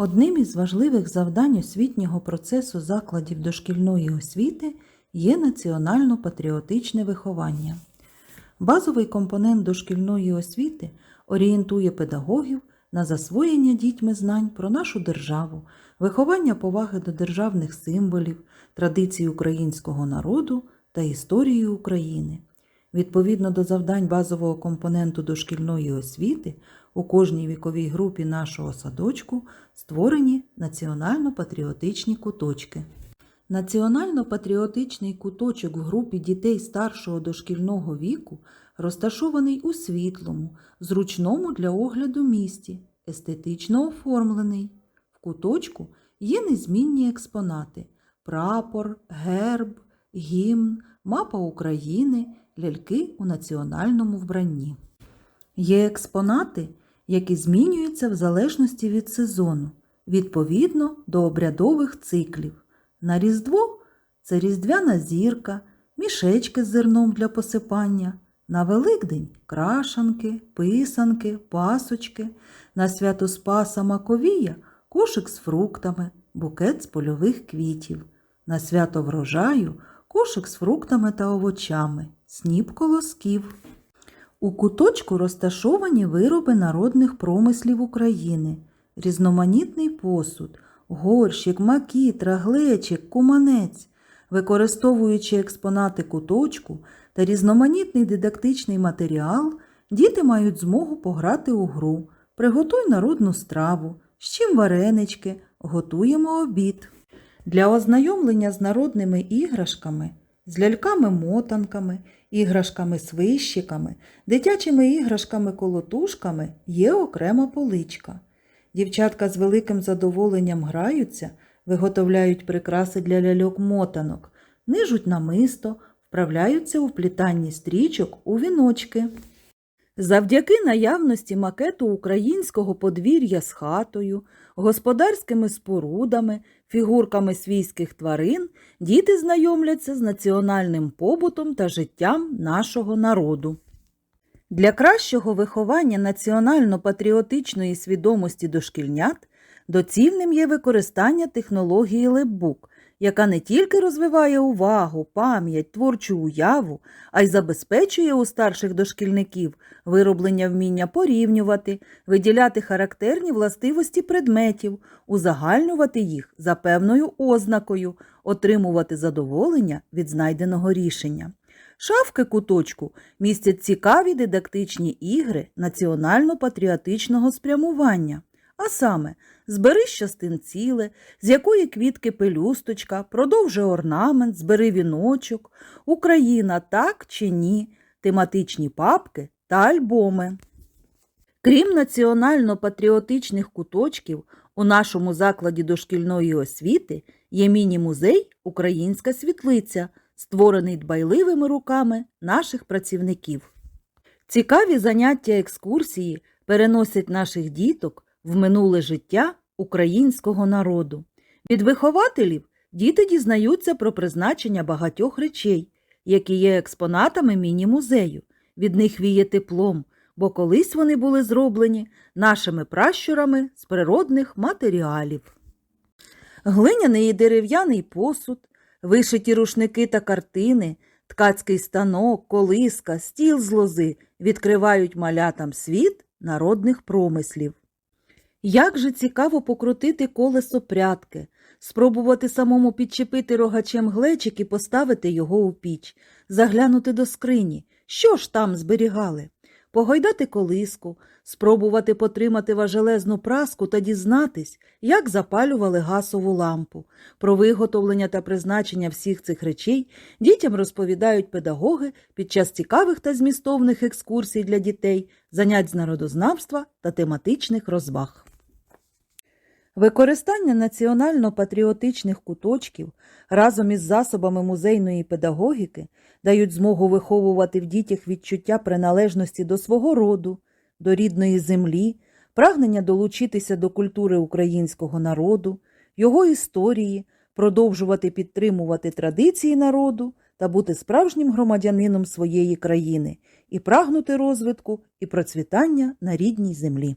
Одним із важливих завдань освітнього процесу закладів дошкільної освіти є національно-патріотичне виховання. Базовий компонент дошкільної освіти орієнтує педагогів на засвоєння дітьми знань про нашу державу, виховання поваги до державних символів, традицій українського народу та історії України. Відповідно до завдань базового компоненту дошкільної освіти, у кожній віковій групі нашого садочку створені національно-патріотичні куточки. Національно-патріотичний куточок в групі дітей старшого дошкільного віку розташований у світлому, зручному для огляду місті, естетично оформлений. В куточку є незмінні експонати: прапор, герб, гімн, мапа України, ляльки у національному вбранні. Є експонати, які змінюються в залежності від сезону, відповідно до обрядових циклів. На Різдво це різдвяна зірка, мішечки з зерном для посипання, на Великдень крашанки, писанки, пасочки, на свято Спаса Маковія кошик з фруктами, букет з польових квітів, на свято врожаю кошик з фруктами та овочами, сніп колосків. У куточку розташовані вироби народних промислів України, різноманітний посуд, горщик, макітра, глечик, куманець. Використовуючи експонати куточку та різноманітний дидактичний матеріал, діти мають змогу пограти у гру, приготуй народну страву, з чим варенички, готуємо обід. Для ознайомлення з народними іграшками, з ляльками-мотанками, іграшками-свищиками, дитячими іграшками-колотушками є окрема поличка. Дівчатка з великим задоволенням граються, виготовляють прикраси для ляльок-мотанок, нижуть намисто, вправляються у вплітанні стрічок у віночки. Завдяки наявності макету українського подвір'я з хатою, господарськими спорудами, фігурками свійських тварин, діти знайомляться з національним побутом та життям нашого народу. Для кращого виховання національно-патріотичної свідомості дошкільнят доцільним є використання технології лепбук, яка не тільки розвиває увагу, пам'ять, творчу уяву, а й забезпечує у старших дошкільників вироблення вміння порівнювати, виділяти характерні властивості предметів, узагальнювати їх за певною ознакою, отримувати задоволення від знайденого рішення. Шафки куточку містять цікаві дидактичні ігри національно-патріотичного спрямування. А саме, збери з частин ціле, з якої квітки пелюсточка, продовжи орнамент, збери віночок, Україна так чи ні, тематичні папки та альбоми. Крім національно-патріотичних куточків, у нашому закладі дошкільної освіти є міні-музей Українська світлиця, створений дбайливими руками наших працівників. Цікаві заняття екскурсії переносять наших діток в минуле життя українського народу. Від вихователів діти дізнаються про призначення багатьох речей, які є експонатами міні-музею. Від них віє теплом, бо колись вони були зроблені нашими пращурами з природних матеріалів. Глиняний і дерев'яний посуд, вишиті рушники та картини, ткацький станок, колиска, стіл з лози відкривають малятам світ народних промислів. Як же цікаво покрутити колесо прядки, спробувати самому підчепити рогачем глечик і поставити його у піч, заглянути до скрині, що ж там зберігали, погойдати колиску, спробувати потримати важелезну праску та дізнатись, як запалювали гасову лампу. Про виготовлення та призначення всіх цих речей дітям розповідають педагоги під час цікавих та змістовних екскурсій для дітей, занять з народознавства та тематичних розваг. Використання національно-патріотичних куточків разом із засобами музейної педагогіки дають змогу виховувати в дітях відчуття приналежності до свого роду, до рідної землі, прагнення долучитися до культури українського народу, його історії, продовжувати підтримувати традиції народу та бути справжнім громадянином своєї країни і прагнути розвитку і процвітання на рідній землі.